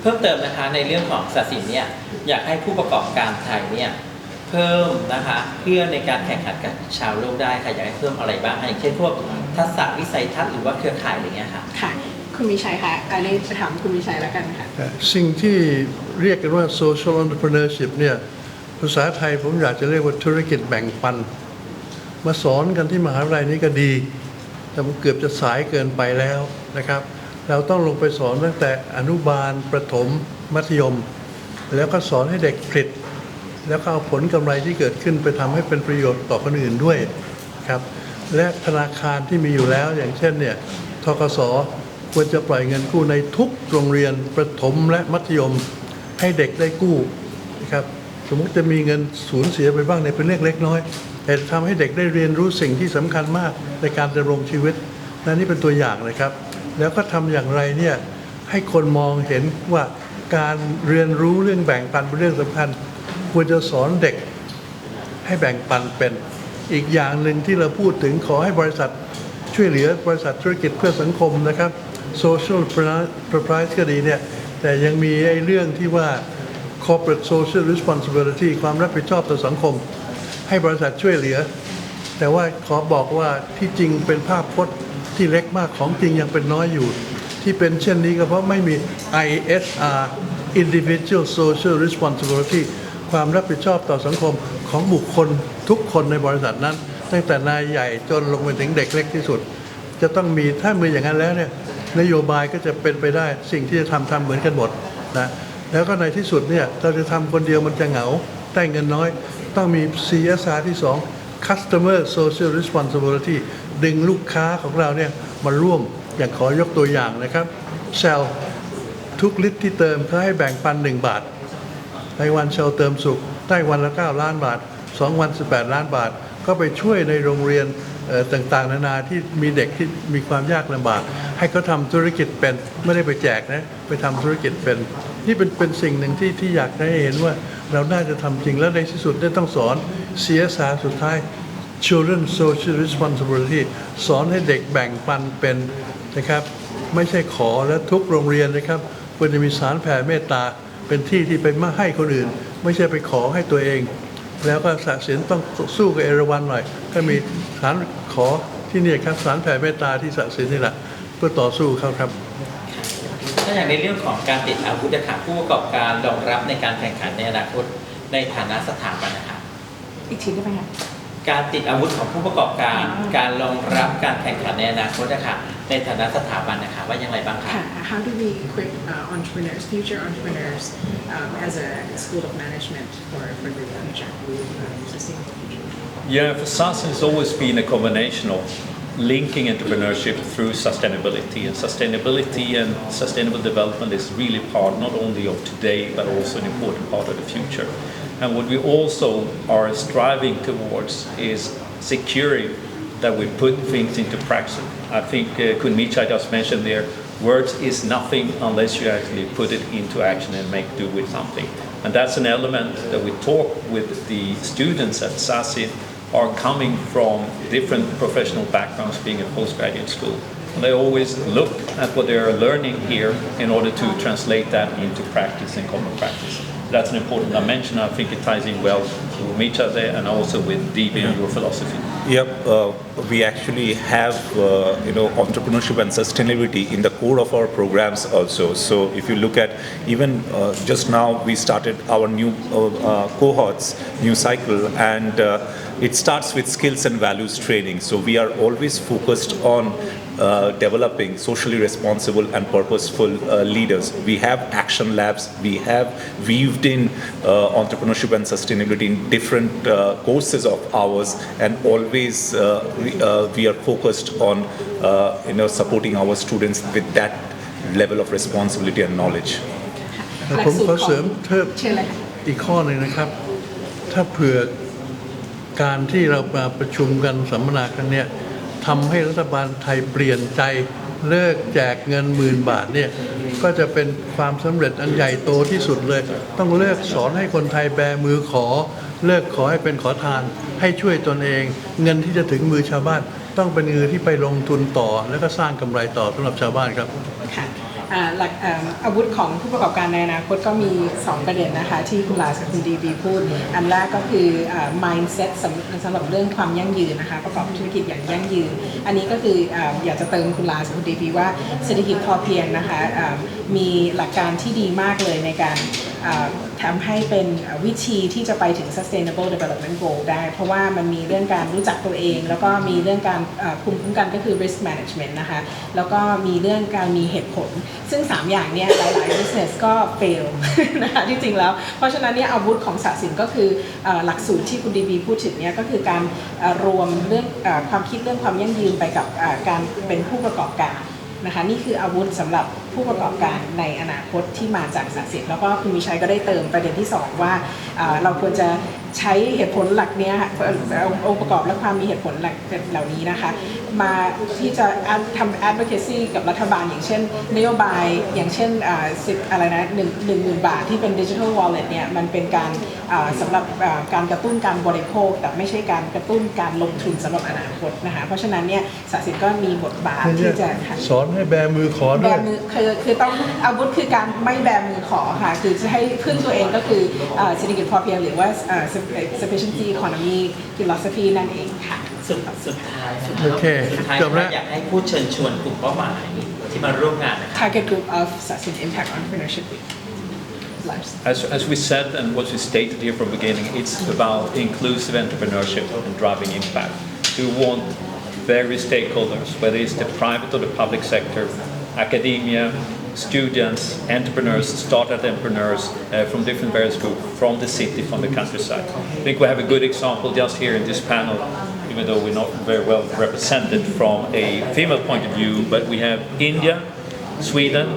เพิ่มเติมนะคะในเรื่องของศาสินเนี่ยอยากให้ผู้ประกอบการไทยเนี่ยเพิ่มนะคะเพื่อในการแข่งขันกับชาวโลกได้ค่ะอยากให้เพิ่มอะไรบ้างคะอย่างเช่นพวกทักษะวิสัยทัศน์หรือว่าเครือข่ายอะไรเงี้ยค่ะค่ะคุณมีชัยค่ะอันนี้จะถามคุณมีชัยแล้วกันค่ะสิ่งที่เรียกกันว่า social entrepreneurship เนี่ยภาษาไทยผมอยากจะเรียกว่าธุรกิจแบ่งปัน มาสอนกันที่มหาวิทยาลัยนี้ก็ดี แต่มันเกือบจะสายเกินไปแล้วนะครับ เราต้องลงไปสอนตั้งแต่อนุบาลประถมมัธยม แล้วก็สอนให้เด็กผลิตแล้วก็เอาผลกำไรที่เกิดขึ้นไปทำให้เป็นประโยชน์ต่อคนอื่นด้วยครับและธนาคารที่มีอยู่แล้วอย่างเช่นเนี่ยทกสควรจะปล่อยเงินกู้ในทุกโรงเรียนประถมและมัธยม ให้เด็กได้กู้นะครับสมมุติจะมีเงินสูญเสียไปบ้างในเป็นเรื่องเล็กน้อย แต่ทำให้เด็กได้เรียนรู้สิ่งที่สำคัญมากในการดำรงชีวิตนั่นนี่เป็นตัวอย่างนะครับ แล้วก็ทำอย่างไรเนี่ยให้คนมองเห็นว่าการเรียนรู้เรื่องแบ่งปันเป็นเรื่องสำคัญ ควรจะสอนเด็กให้แบ่งปันเป็น อีกอย่างหนึ่งที่เราพูดถึงขอให้บริษัทช่วยเหลือบริษัทธุรกิจเพื่อสังคมนะครับ social enterprise ก็ดีเนี่ยแต่ยังมีไอ้เรื่องที่ว่า corporate social responsibility ความรับผิดชอบต่อสังคม ให้บริษัทช่วยเหลือ แต่ว่าขอบอกว่าที่จริงเป็นภาพพจน์ ที่เล็กมากของจริงยังเป็นน้อยอยู่ ที่เป็นเช่นนี้ก็เพราะไม่มี ISR individual social responsibility ความรับผิดชอบต่อสังคมของบุคคลทุกคนในบริษัทนั้น ตั้งแต่นายใหญ่จนลงไปถึงเด็กเล็กที่สุด จะต้องมีถ้ามีอย่างนั้นแล้วเนี่ยนโยบายก็จะเป็นไปได้สิ่งที่จะทำทำเหมือนกันหมดนะแล้วก็ในที่สุดเนี่ยเราจะทำคนเดียวมันจะเหงาได้เงินน้อย ต้องมี CSR ที่ 2 Customer Social Responsibility ดึงลูกค้าของเราเนี่ยมาร่วมอย่างขอยกตัวอย่างนะครับเซลทุกลิตรที่เติมเขาให้แบ่งปัน 1 บาทในวันเชลเติมสุขได้วันละ 9 ล้านบาท 2 วัน 18 ล้านบาท ก็ไปช่วยในโรงเรียน ต่างๆ นานาที่มีเด็กที่มีความยากลำบาก ให้เขาทำธุรกิจเป็นไม่ได้ไปแจกนะไปทำธุรกิจเป็น นี่เป็นเป็นสิ่งหนึ่งที่ที่อยากให้เห็นว่าเราน่าจะทำจริงแล้วในที่สุดได้ต้องสอน CSR สุดท้าย Children Social Responsibility สอนให้เด็กแบ่งปันเป็นนะครับไม่ใช่ขอและทุกโรงเรียนนะครับควรจะมีสารแผ่เมตตาเป็นที่ที่ไปมาให้คนอื่น ไม่ใช่ไปขอให้ตัวเอง แล้วก็ศาสินต้องสู้กับเอราวันหน่อย ก็มีสาร ขอที่นี่ครับสารแผ่เมตตาที่ศาสินนี่แหละเพื่อต่อสู้เขาครับ ถ้าอย่างในเรื่องของการติดอาวุธนะคะผู้ประกอบการรองรับในการแข่งขันในอนาคตในฐานะสถาบันนะคะอีกทีได้ไหมคะการติดอาวุธของผู้ประกอบการ การรองรับการแข่งขันในอนาคตนะคะในฐานะสถาบันนะคะว่าอย่างไรบ้างคะค่ะ How do we equip uh, entrepreneurs future entrepreneurs um, as a school of management for for the future um, sustainable future Yeah, for SAS it's always been a combination of linking entrepreneurship through sustainability. And sustainability and sustainable development is really part not only of today but also an important part of the future. And what we also are striving towards is securing that we put things into practice. I think uh, Kun Michai just mentioned there, words is nothing unless you actually put it into action and make do with something. And that's an element that we talk with the students at SASI are coming from different professional backgrounds being a postgraduate school. And they always look at what they are learning here in order to translate that into practice and common practice. That's an important dimension. I think it ties in well with Micha there and also with DB and your philosophy. Yep, uh, we actually have uh, you know entrepreneurship and sustainability in the core of our programs also. So if you look at even uh, just now we started our new uh, uh, cohorts, new cycle, and uh, it starts with skills and values training. So we are always focused on uh, developing socially responsible and purposeful uh, leaders. We have action labs. We have weaved in uh, entrepreneurship and sustainability in different uh, courses of ours, and always uh, we, uh, we are focused on uh, you know supporting our students with that level of responsibility and knowledge. แต่ผมขอเสริมเพิ่ม เชิญเลยค่ะ อีกข้อหนึ่งนะครับ ถ้าเผื่อ การที่เรามาประชุมกันสัมมนาครั้งนี้ทำให้รัฐบาลไทยเปลี่ยนใจเลิกแจกเงินหมื่นบาทเนี่ยก็จะเป็นความสำเร็จอันใหญ่โตที่สุดเลย ต้องเลิกสอนให้คนไทยแบมือขอ เลิกขอให้เป็นขอทาน ให้ช่วยตนเอง เงินที่จะถึงมือชาวบ้าน ต้องเป็นเงินที่ไปลงทุนต่อ แล้วก็สร้างกำไรต่อสำหรับชาวบ้านครับค่ะหลักอาวุธของผู้ประกอบการในอนาคตก็มี 2 ประเด็นนะคะ ที่คุณลาสกับคุณดีบีพูด อันแรกก็คืออ mindset สำสำหรับเรื่องความยั่งยืนนะคะ ประกอบธุรกิจอย่างยั่งยืน อันนี้ก็คือออยากจะเติมคุณลาสกับคุณดีบีว่าเศรษฐกิจพอเพียงนะคะมีหลักการที่ดีมากเลยในการทำให้เป็นวิธีที่จะไปถึง sustainable development goal ได้ เพราะว่ามันมีเรื่องการรู้จักตัวเอง แล้วก็มีเรื่องการอ่าภูมิคุ้มกันก็คือ risk management นะคะ แล้วก็มีเรื่องการมีเหตุผล ซึ่ง 3 อย่างเนี้ยหลาย ๆ business ก็ fail นะคะที่จริงแล้ว เพราะฉะนั้นเนี่ยอาวุธของศาสินก็คืออหลักสูตรที่คุณดีบีพูดถึงเนี่ยก็คือการรวมเรื่องอความคิดเรื่องความยั่งยืนไปกับการเป็นผู้ประกอบการนะคะนี่คืออาวุธสำหรับ ผู้ประกอบการในอนาคตที่มาจากศักดิ์สิทธิ์แล้วก็คุณมีชัยก็ได้เติมประเด็นที่ 2 ว่าอ่าเราควรจะใช้เหตุผลหลักเนี้ยค่ะเอ่อเอาองค์ประกอบและความมีเหตุผลหลักเหล่านี้นะคะ มาที่จะ ad- ทำ advocacy กับรัฐบาล อย่างเช่น นโยบายอย่างเช่นอ่าสิบอะไรนะหนึ่งหนึ่งหมื่นบาทที่เป็น digital wallet เนี่ยมันเป็นการอ่าสำหรับอ่าการกระตุ้นการบริโภค แต่ไม่ใช่การกระตุ้นการลงทุนสำหรับอนาคตนะคะเพราะฉะนั้นเนี่ยศักดิ์สิทธิ์ก็มีบทบาทที่จะค่ะสอนให้แบมือขอแบด้วยมือคือคือต้องอาวุธคือการไม่แบมือขอค่ะ คือจะให้พึ่งตัวเองก็คือเอ่อเศรษฐกิจพอเพียงหรือว่าเอ่อ sufficiency economy philosophy นั่นเองค่ะ สุดสุดท้ายนะโอเคสุดท้ายจบแล้ว อยากให้พูดเชิญชวนกลุ่มเป้าหมายที่มาร่วมงานนะครับ target group of Sassin Impact Entrepreneurship Week Lives. As, as we said and what we stated here from the beginning, it's about inclusive entrepreneurship and driving impact. We want various stakeholders, whether it's the private or the public sector, academia, students, entrepreneurs, startup entrepreneurs uh, from different various groups, from the city, from the countryside. I think we have a good example just here in this panel, even though we're not very well represented from a female point of view, but we have India, Sweden,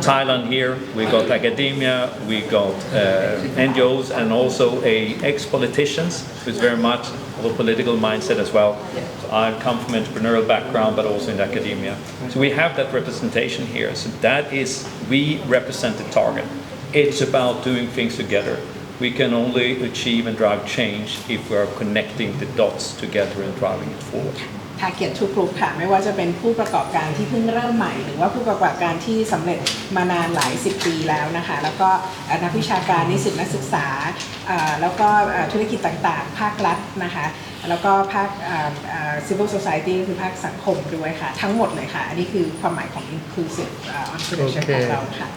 Thailand here, we got academia, we got uh, NGOs and also a ex-politicians who's very much of a political mindset as well. So I come from an entrepreneurial background but also in academia. So we have that representation here. So that is, we represent the target. It's about doing things together. We can only achieve and drive change if we are connecting the dots together and driving it forward. Target ทุกกลุ่มค่ะ ไม่ว่าจะเป็นผู้ประกอบการที่เพิ่งเริ่มใหม่ หรือว่าผู้ประกอบการที่สำเร็จมานานหลายสิบปีแล้วนะคะ แล้วก็นักวิชาการนิสิตนักศึกษา แล้วก็ธุรกิจต่างๆ ภาครัฐนะคะแล้วก็ภาค civil society คือภาคสังคมด้วยค่ะ ทั้งหมดเลยค่ะ อันนี้คือความหมายของ inclusive เอ่อ entrepreneurship ของเราค่ะ